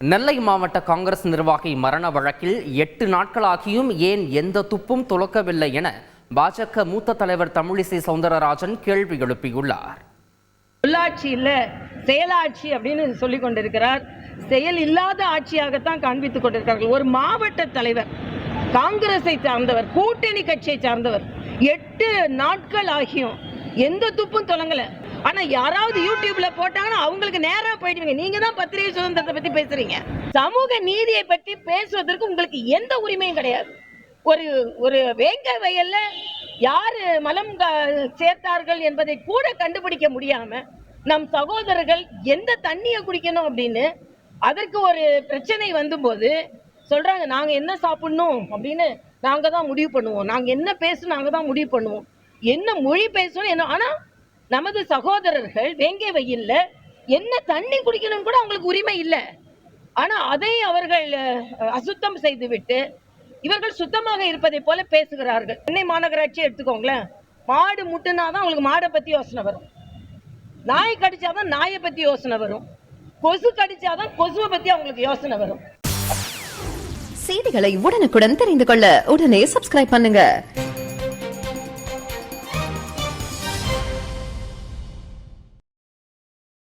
நெல்லை மாவட்ட காங்கிரஸ் நிர்வாகி மரண வழக்கில் எட்டு நாட்களாகியும் ஏன் எந்த துப்பும் துலக்கவில்லை என பாஜக மூத்த தலைவர் தமிழிசை சவுந்தரராஜன் கேள்வி எழுப்பியுள்ளார். உள்ளாட்சி இல்லை செயலாட்சி அப்படின்னு சொல்லிக் கொண்டிருக்கிறார். செயல் இல்லாத ஆட்சியாகத்தான் காண்பித்துக் கொண்டிருக்கிறார்கள். ஒரு மாவட்ட தலைவர் காங்கிரஸை சார்ந்தவர் கூட்டணி கட்சியை சார்ந்தவர் எட்டு நாட்கள் ஆகியும் எந்த துப்பும் தொடங்கல. ஆனா யாராவது யூடியூப்ல போட்டாங்கன்னா அவங்களுக்கு நேரா போயிடுவீங்க. நீங்க தான் பத்திரிகை சுதந்திரத்தை பத்தி பேசுறீங்க. சமூக நீதியை பற்றி பேசுவதற்கு உங்களுக்கு எந்த உரிமையும் கிடையாது. ஒரு ஒரு வேங்க வயல்ல யாரு மலம் சேர்த்தார்கள் என்பதை கூட கண்டுபிடிக்க முடியாம நம் சகோதரர்கள் எந்த தண்ணியை குடிக்கணும் அப்படின்னு அதற்கு ஒரு பிரச்சனை வந்தும்போது சொல்றாங்க நாங்க என்ன சாப்பிடணும்? அப்படின்னு நாங்க தான் முடிவு பண்ணுவோம். நாங்க என்ன பேசணும் நாங்க தான் முடிவு பண்ணுவோம். என்ன மொழி பேசணும் என்ன ஆனா நமது சகோதரர்கள் வேங்கை வெயில்ல என்ன தண்ணி குடிக்கணும் கூட அவங்களுக்கு உரிமை இல்லை. ஆனா அதை அவர்கள் அசுத்தம் அசுத்தம் செய்துவிட்டு இவர்கள் சுத்தமாக இருப்பதை போல பேசுகிறார்கள். சென்னை மாநகராட்சி எடுத்துக்கோங்களேன். மாடு முட்டுனாதான் அவங்களுக்கு மாடை பத்தி யோசனை வரும். நாய் கடிச்சாதான் நாயை பத்தி யோசனை வரும். கொசு கடிச்சாதான் கொசுவை பத்தி அவங்களுக்கு யோசனை வரும். செய்திகளை உடனுக்குடன் தெரிந்து கொள்ள உடனே சப்ஸ்கிரைப் பண்ணுங்க.